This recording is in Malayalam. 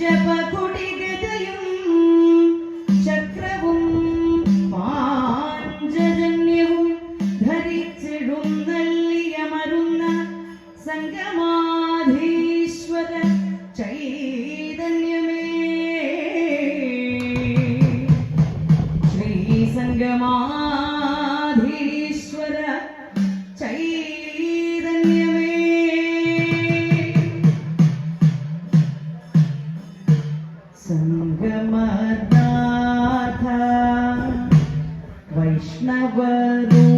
ജപകുടിഗതയും ചക്രവും പാഞ്ചജന്യവും ധരിച്ചിടും നൽകിയ മരുന്ന സംഗമാധീശ്വര ചൈതന്യമേ. ശ്രീ സംഗമാധീ ಸಂಗಮನಾಥ ವೈಷ್ಣವರು